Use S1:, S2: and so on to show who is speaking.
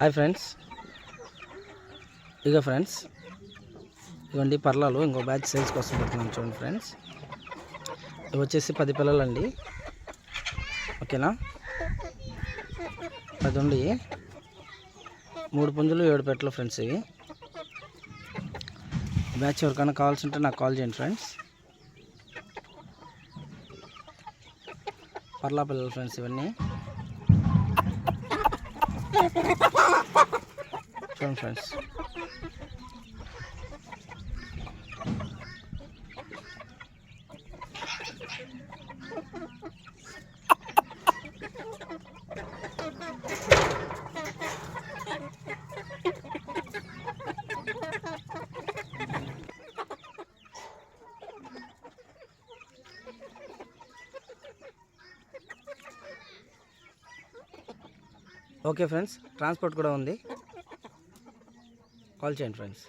S1: Hi friends. ఇక friends. ఇవ్వండి పర్లాలు ఇంకో బ్యాచ్ సేల్స్ కోసం పెడుతున్నాను చూడండి ఫ్రెండ్స్. ఇవి వచ్చేసి పది పిల్లలండి. ఓకేనా? పది ఉండి మూడు పుంజులు ఏడు పెట్టలు ఫ్రెండ్స్ ఇవి. బ్యాచ్ ఎవరికైనా కావాల్సి ఉంటే నాకు కాల్ చేయండి ఫ్రెండ్స్. పర్లా పిల్లలు ఫ్రెండ్స్ ఇవన్నీ. చూడండి ఫ్రెండ్స్ ఓకే ఫ్రెండ్స్ ట్రాన్స్పోర్ట్ కూడా ఉంది కాల్ చేయండి ఫ్రెండ్స్